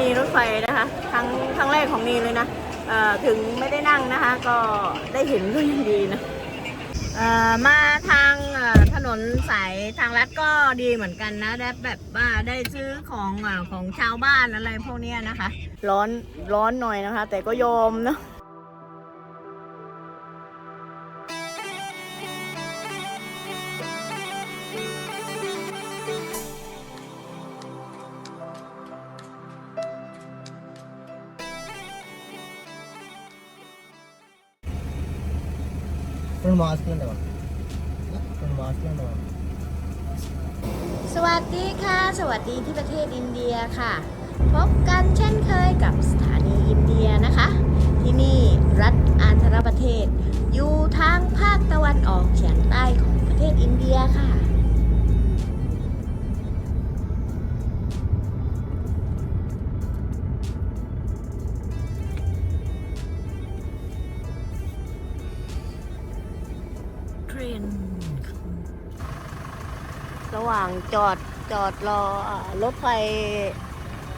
นีรถไฟนะคะ ครั้งครั้งแรกของนีเลยนะเอ่อถึงไม่ได้นั่งนะคะ ก็ได้เห็นก็ยังดีนะเอ่อมาทางถนนสายทางลัดก็ดีเหมือนกันนะได้แบบว่าได้ซื้อของของชาวบ้านอะไรพวกนี้นะคะ ร้อนร้อนหน่อยนะคะ แต่ก็ยอมเนาะ రెండు మాస్కులు ఉండేవా రెండు మాస్కులు สวัสดีค่ะ สวัสดีที่ประเทศอินเดียค่ะ พบกันเช่นเคยกับสถานีอินเดียนะคะ ที่นี่รัฐอันธรประเทศ อยู่ทางภาคตะวันออกเฉียงใต้ของประเทศอินเดียค่ะ รนระหว่างจอดจอดรอรถไฟ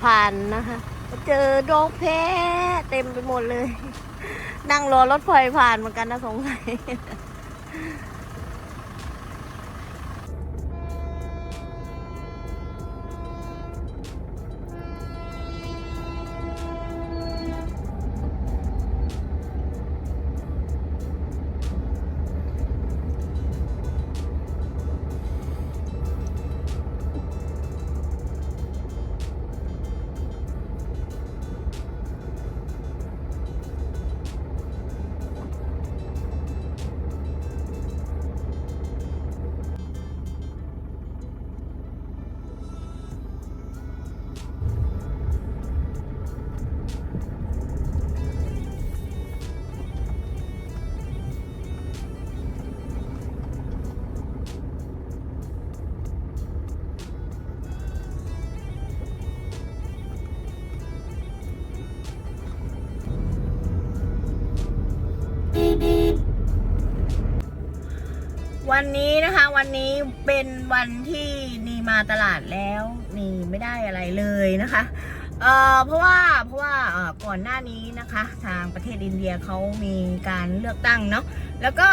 ผ่านนะคะ เจอดอกแพ้เต็มไปหมดเลย นั่งรอรถไฟผ่านเหมือนกันนะสงสัย วันนี้นะคะ วันนี้เป็นวันที่นีมาตลาดแล้วนีไม่ได้อะไรเลยนะคะเอ่อเพราะว่าเพราะว่าเอ่อก่อนหน้านี้นะคะ ทางประเทศอินเดียเขามีการเลือกตั้งเนาะแล้วก็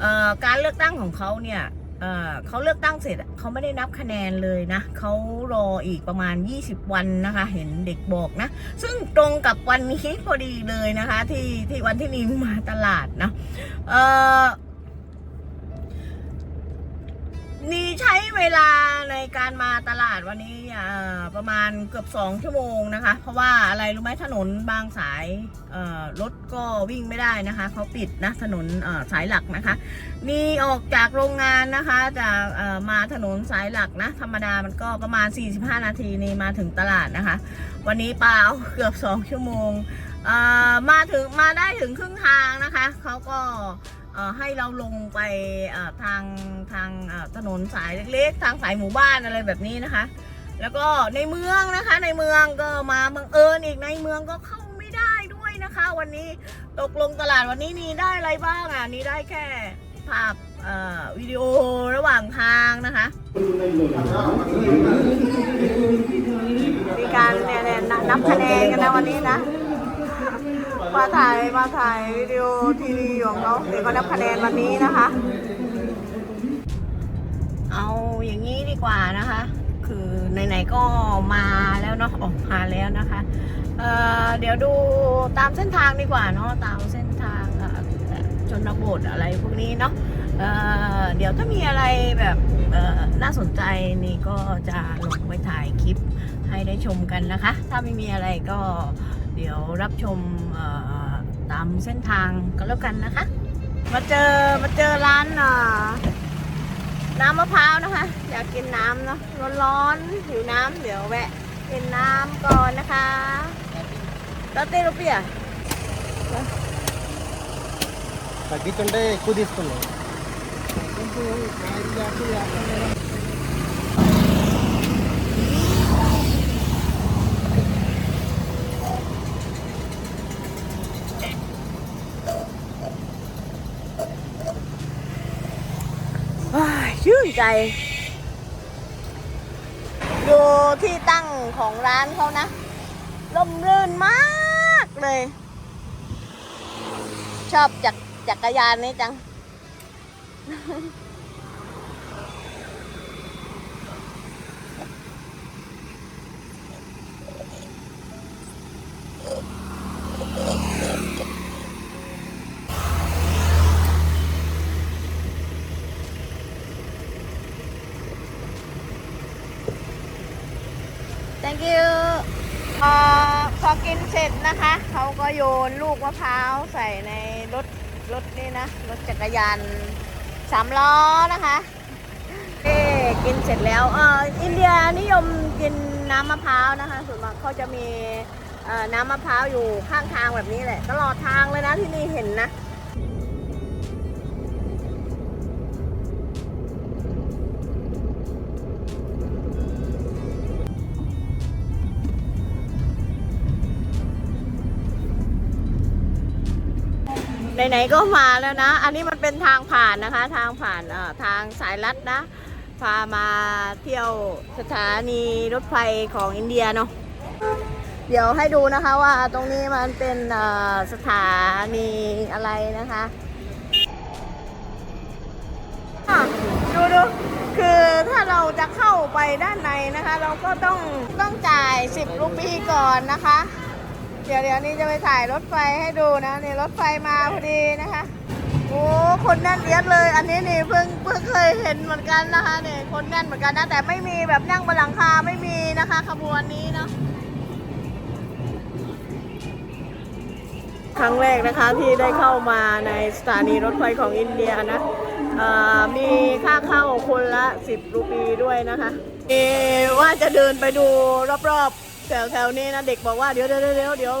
เอ่อการเลือกตั้งของเขาเนี่ยเอ่อเขาเลือกตั้งเสร็จเขาไม่ได้นับคะแนนเลยนะเขารออีกประมาณ 20 วันนะคะ เห็นเด็กบอกนะ ซึ่งตรงกับวันนี้พอดีเลยนะคะ ที่ที่วันที่นีมาตลาดนะเอ่อ นี่ใช้เวลาในการมาตลาดวันนี้ประมาณเกือบสองชั่วโมงนะคะ เพราะว่าอะไรรู้ไหมถนนบางสายรถก็วิ่งไม่ได้นะคะเขาปิดนะถนนสายหลักนะคะ นี่ออกจากโรงงานนะคะจากมาถนนสายหลักนะธรรมดามันก็ประมาณ 45 นาทีนี่มาถึงตลาดนะคะ วันนี้เปล่าเกือบสองชั่วโมงมาถึงมาได้ถึงครึ่งทางนะคะเขาก็ ให้เราลงไปทางทางถนนสายเล็กๆ ทางสายหมู่บ้านอะไรแบบนี้นะคะ แล้วก็ในเมืองนะคะ ในเมืองก็มาบังเอิญอีกในเมืองก็เข้าไม่ได้ด้วยนะคะ วันนี้ตกลงตลาดวันนี้นี่ได้อะไรบ้างอะนี่ได้แค่ภาพวิดีโอระหว่างทางนะคะ มีการเนี่ยเนี่ยนับคะแนนกันนะวันนี้นะ มาถ่ายมาถ่ายวิดีโอทีวีของเขาเดี๋ยวก็นับคะแนนวันนี้นะคะ เอาอย่างนี้ดีกว่านะคะ คือไหนๆก็มาแล้วเนาะออกมาแล้วนะคะเเดี๋ยวดูตามเส้นทางดีกว่าเนาะตามเส้นทางเอ่อชนบทอะไรพวกนี้เนาะเเดี๋ยวถ้ามีอะไรแบบน่าสนใจนี่ก็จะลงไปถ่ายคลิปให้ได้ชมกันนะคะ ถ้าไม่มีอะไรก็ เดี๋ยวรับชมเอ่อตามเส้นทางก็แล้วกันนะคะ มาเจอมาเจอร้านเอ่อน้ำมะพร้าวนะคะ อยากกินน้ำเนาะร้อนๆหิวน้ำเดี๋ยวแวะกินน้ำก่อนนะคะลอตเต้รูเปีย తగ్గించుంటే ఎక్కువ తీసుకున్నాం ใจ ดูที่ตั้งของร้านเขานะร่มรื่นมากเลย ชอบจักรจักรยานนี้จัง thank you พอพ อกินเสร็จนะคะ เขาก็โยนลูกมะพร้าวใส่ในรถรถนี่นะรถจักรยานสามล้อนะคะเอ๊กินเสร็จแล้วอออินเดียนิยมกินน้ำมะพร้าวนะคะส่วนมากเขาจะมีน้ำมะพร้าวอยู่ข้างทางแบบนี้แหละ ตลอดทางเลยนะที่นี่เห็นนะ ไหนๆก็มาแล้วนะ อันนี้มันเป็นทางผ่านนะคะ ทางผ่านทางสายลัดนะ พามาเที่ยวสถานีรถไฟของอินเดียเนาะ เดี๋ยวให้ดูนะคะว่าตรงนี้มันเป็นสถานีอะไรนะคะอะดูดูคือถ้าเราจะเข้าไปด้านในนะคะ เราก็ต้องต้องจ่าย 10 รูปีก่อนนะคะ เดี๋ยวเดี๋ยวนี้จะไปถ่ายรถไฟให้ดูนะนี่รถไฟมาพอดีนะคะโอ้คนแน่นเอียดเลย อันนี้นี่เพิ่งเพิ่งเคยเห็นเหมือนกันนะคะเนี่ยคนแน่นเหมือนกันนะแต่ไม่มีแบบนั่งบนหลังคาไม่มีนะคะขบวนนี้เนาะครั้งแรกนะคะที่ได้เข้ามาในสถานีรถไฟของอินเดียนะมีค่าเข้าคนละ 10 รูปีด้วยนะคะเอว่าจะเดินไปดูรอบๆ แถวแถวๆนี้นะเด็กบอกว่าเดี๋ยวเดี๋ยวเดี๋ยวเดี๋ยว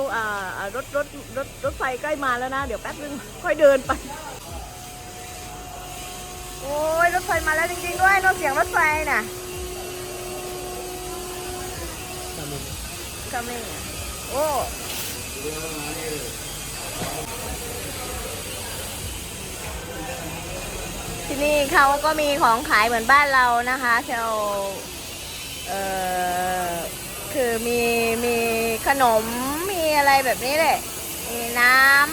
รถรถรถรถไฟใกล้มาแล้วนะ เดี๋ยวแป๊บนึงค่อยเดินไป โอ้ยรถไฟมาแล้วจริงๆด้วยนอกเสียงรถไฟน่ะกำลังโอ้ที่นี่เขาก็มีของขายเหมือนบ้านเรานะคะเชลเอ่อ คือมีมีขนมมีอะไรแบบนี้แหละ มีน้ำ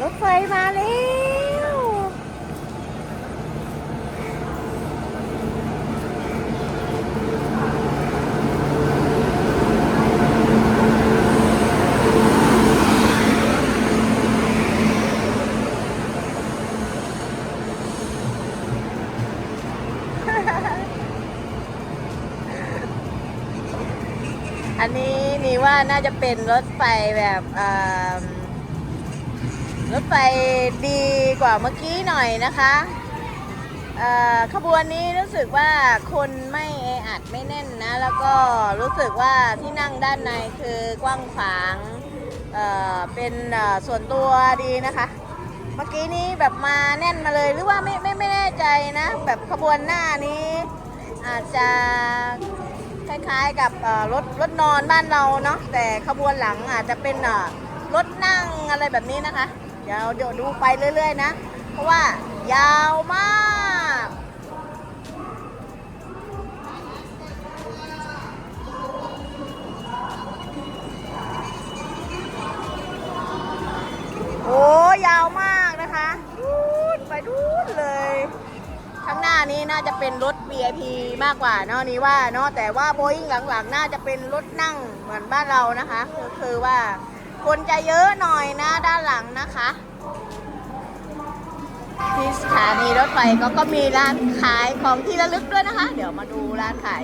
รถไฟมาแล้วอันนี้ น่าจะเป็นรถไฟแบบรถไฟดีกว่าเมื่อกี้หน่อยนะคะขบวนนี้รู้สึกว่าคนไม่แออัดไม่แน่นนะ แล้วก็รู้สึกว่าที่นั่งด้านในคือกว้างขวางเเป็นส่วนตัวดีนะคะ เมื่อกี้นี้แบบมาแน่นมาเลยหรือว่าไม่ไม่ไม่แน่ใจนะ แบบขบวนหน้านี้อาจจะ คล้ายๆ กับรถรถนอนบ้านเราเนาะแต่ขบวนหลังอาจจะเป็นรถนั่งอะไรแบบนี้นะคะ เดี๋ยวเดี๋ยวดูไปเรื่อย ๆ นะ เพราะว่ายาวมาก น่าจะเป็นรถ VIP มากกว่าเนาะนี้ว่าเนาะแต่ว่าโบอิงหลังๆ น่าจะเป็นรถนั่งเหมือนบ้านเรานะคะคือคือว่าคนจะเยอะหน่อยนะด้านหลังนะคะ ที่สถานีรถไฟก็ก็มีร้านขายของที่ระลึกด้วยนะคะ เดี๋ยวมาดูร้านขาย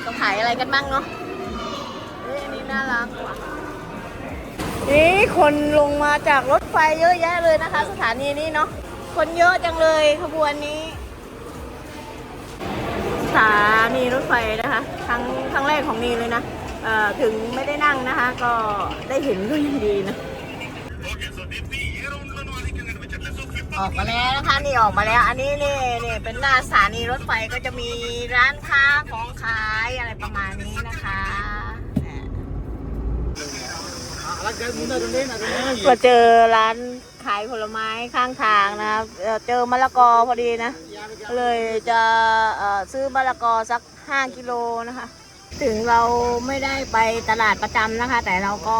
เขาขายอะไรกันบ้างเนาะเอ้ยอันนี้น่ารักว่ะนี่คนลงมาจากรถไฟเยอะแยะเลยนะคะ สถานีนี้เนาะคนเยอะจังเลยขบวนนี้ ถานีรถไฟนะคะครั้งครั้งแรกของนีเลยนะเอ่อถึงไม่ได้นั่งนะคะ ก็ได้เห็นก็ยังดีนะออกมาแล้วนะคะนี่ออกมาแล้ว อันนี้นี่นี่เป็นหน้าสถานีรถไฟก็จะมีร้านค้าของขายอะไรประมาณนี้นะคะ ก็เจอร้านขายผลไม้ข้างทางนะครับเจอมะละกอพอดีนะ เลยจะซื้อมะละกอสัก 5 กิโลนะคะ ถึงเราไม่ได้ไปตลาดประจำนะคะ แต่เราก็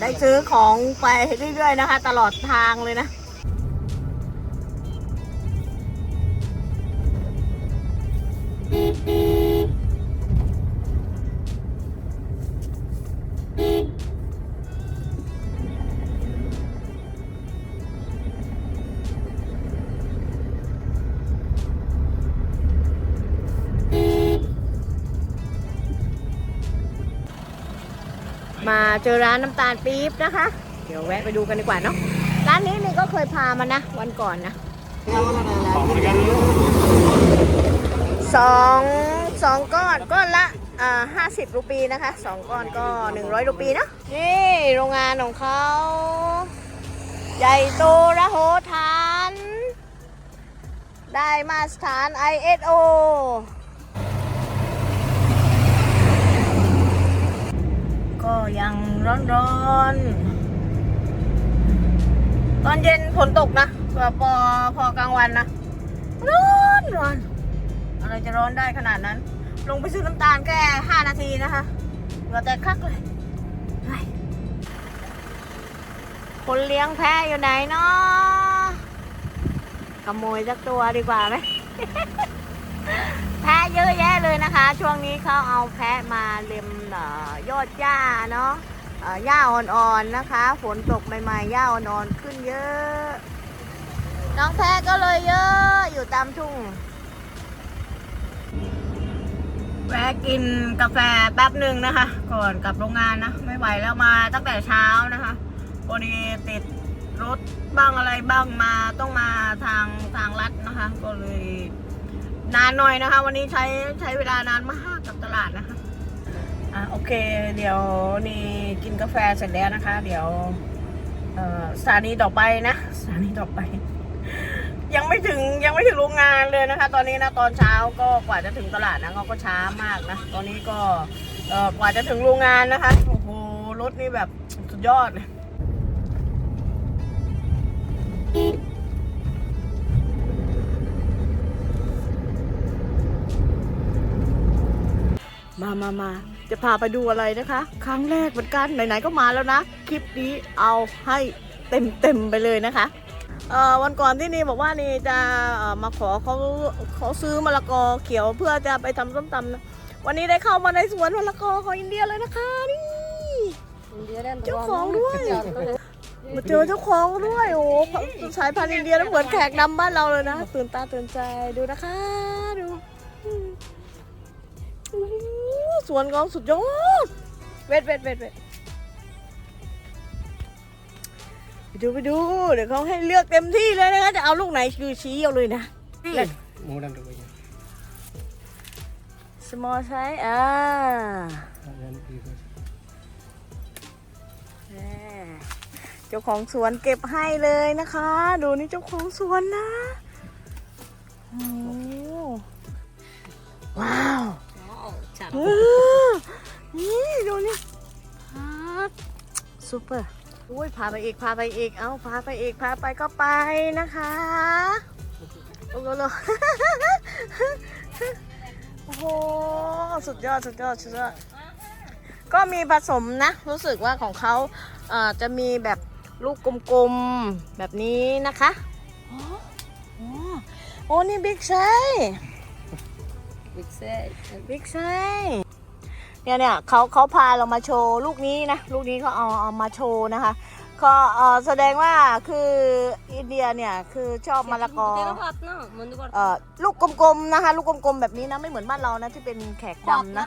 ได้ซื้อของไปเรื่อยๆนะคะ ตลอดทางเลยนะ มาเจอร้านน้ำตาลปี๊บนะคะ เดี๋ยวแวะไปดูกันดีกว่าเนาะร้านนี้นี่ก็เคยพามานะ วันก่อนนะสองสองก้อนก้อนละอ่าห้าสิบรูปีนะคะสองก้อนก็หนึ่งร้อยรูปีนะนี่โรงงานของเขา ใหญ่โตระโหฐาน ได้มาตรฐาน ISO ก็ยังร้อนๆ ตอนเย็นฝนตกนะพอพอพอกลางวันนะร้อนร้อนอะไรจะร้อนได้ขนาดนั้น ลงไปซื้อน้ำตาลแค่ห้านาทีนะคะเหงื่อแตกคักเลยคนเลี้ยงแพะอยู่ไหนเนาะขโมยสักตัวดีกว่าไหม เยอะแยะเลยนะคะ ช่วงนี้เขาเอาแพะมาเล็มออยอดหญ้าเนาะหญ้าอ่อนๆนะคะ ฝนตกใหม่ๆหญ้าอ่อนๆขึ้นเยอะ น้องแพะก็เลยเยอะอยู่ตามทุ่งแวะกินกาแฟแป๊บหนึ่งนะคะ ก่อนกลับโรงงานนะ ไม่ไหวแล้วมาตั้งแต่เช้านะคะพอดีติดรถบ้างอะไรบ้างมาต้องมาทางทางลัดนะคะ ก็เลย นานหน่อยนะคะ วันนี้ใช้ใช้เวลานานมากกับตลาดนะคะอะโอเค เดี๋ยวนี่กินกาแฟเสร็จแล้วนะคะ เดี๋ยวสถานีต่อไปนะสถานีต่อไป ยังไม่ถึงยังไม่ถึงโรงงานเลยนะคะ ตอนนี้นะตอนเช้าก็กว่าจะถึงตลาดนะเขาก็ช้ามากนะตอนนี้ก็กว่าจะถึงโรงงานนะคะโอ้โหรถนี่แบบสุดยอดเลย มามามาจะพาไปดูอะไรนะคะ ครั้งแรกเหมือนกันไหนๆก็มาแล้วนะ คลิปนี้เอาให้เต็มๆไปเลยนะคะวันก่อนที่นี่บอกว่านี่จะมาขอเขาเขาซื้อมะละกอเขียวเพื่อจะไปทำส้มตำนะวันนี้ได้เข้ามาในสวนมะละกอของอินเดียเลยนะคะนี่เจ้าของด้วยมาเจอเจ้าของด้วยโอ้สายพันธุ์อินเดียแล้วเหมือนแขกนำบ้านเราเลยนะตื่นตาตื่นใจดูนะคะดู สวนของสุดยอด เวทเวทเวทเวทไปดูไปดู เดี๋ยวเขาให้เลือกเต็มที่เลยนะคะจะเอาลูกไหนคือชี้เอาเลยนะ Mudah dulu ya. small size อ่า Dan itu. แหมเจ้าของสวนเก็บให้เลยนะคะ ดูนี่เจ้าของสวนนะโอ้โหว้าวเออ นี่ดูนี่ครับซูเปอร์อุ้ยพาไปอีกพาไปอีกเอาพาไปอีกพาไปก็ไปนะคะโอ้โหโอ้โหสุดยอดสุดยอดสุดยอดก็มีผสมนะ รู้สึกว่าของเขาเอ่อจะมีแบบลูกกลมๆ แบบนี้นะคะอ๋ออ๋อโอ้นี่บิ๊กไซส์ บิ๊กไซส์เนี่ยเนี่ยเขาเขาพาเรามาโชว์ลูกนี้นะ ลูกนี้เขาเอาเอามาโชว์นะคะก็เอ่อแสดงว่าคืออินเดียเนี่ยคือชอบมะละกอเอ่อลูกกลมๆนะคะ ลูกกลมๆแบบนี้นะไม่เหมือนบ้านเรานะที่เป็นแขกดำนะ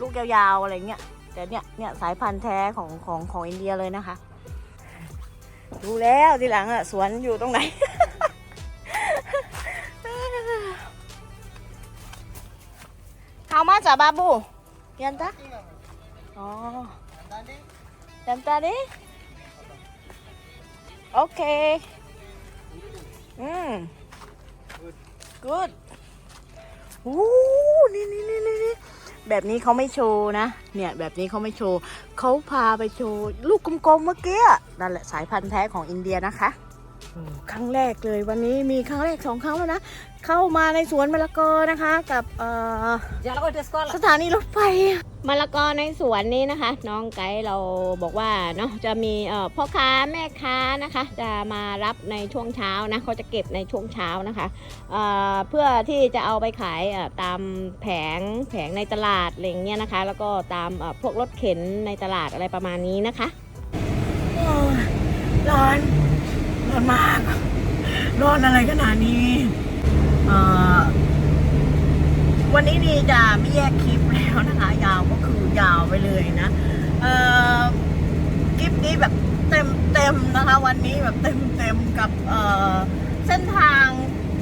ลูกยาวๆอะไรเงี้ยแต่เนี่ยเนี่ยสายพันธุ์แท้ของของของอินเดียเลยนะคะ ดูแล้วทีหลังอะสวนอยู่ตรงไหน How much อะบาบูยันตาอ๋อยันตาดิโอเคอืม good โอ้นี่นี่นี่นี่นี่แบบนี้เขาไม่โชว์นะ เนี่ยแบบนี้เขาไม่โชว์เขาพาไปโชว์ลูกกลมๆเมื่อกี้อะนั่นแหละสายพันธุ์แท้ของอินเดียนะคะอืมครั้งแรกเลยวันนี้มีครั้งแรกสองครั้งแล้วนะ เข้ามาในสวนมะละกอนะคะ กับเอ่อ Jalan kau sekolah. สถานีรถไฟมะละกอในสวนนี้นะคะ น้องไกด์เราบอกว่าเนาะจะมีเอ่อพ่อค้าแม่ค้านะคะ จะมารับในช่วงเช้านะเขาจะเก็บในช่วงเช้านะคะเอ่อเพื่อที่จะเอาไปขายเอ่อตามแผงแผงในตลาดอะไรอย่างเงี้ยนะคะ แล้วก็ตามเอ่อพวกรถเข็นในตลาดอะไรประมาณนี้นะคะร้อนร้อนมากร้อนอะไรขนาดนี้เอ่อ วันนี้นี่จะไม่แยกคลิปแล้วนะคะ ยาวก็คือยาวไปเลยนะคลิปนี้แบบเต็มเต็มนะคะ วันนี้แบบเต็มเต็มกับเส้นทาง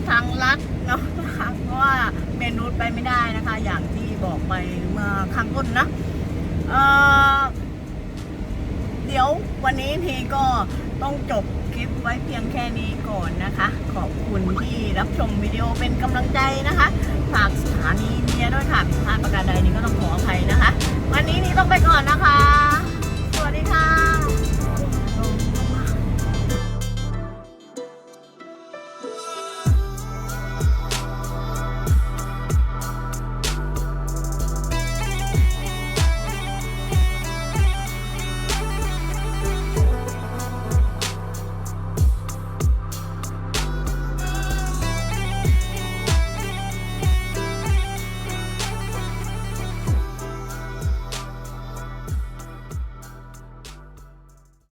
ทางลัดเนาะนะคะเพราะว่าเมนูไปไม่ได้นะคะ อย่างที่บอกไปเมื่อข้างต้นนะเเดี๋ยววันนี้ทีก็ต้องจบ ลิปไว้เพียงแค่นี้ก่อนนะคะ ขอบคุณที่รับชมวิดีโอเป็นกำลังใจนะคะ ฝากสถานีเมียด้วยค่ะพลาดประการใดนี้ก็ต้องขออภัยนะคะ วันนี้นี่ต้องไปก่อนนะคะ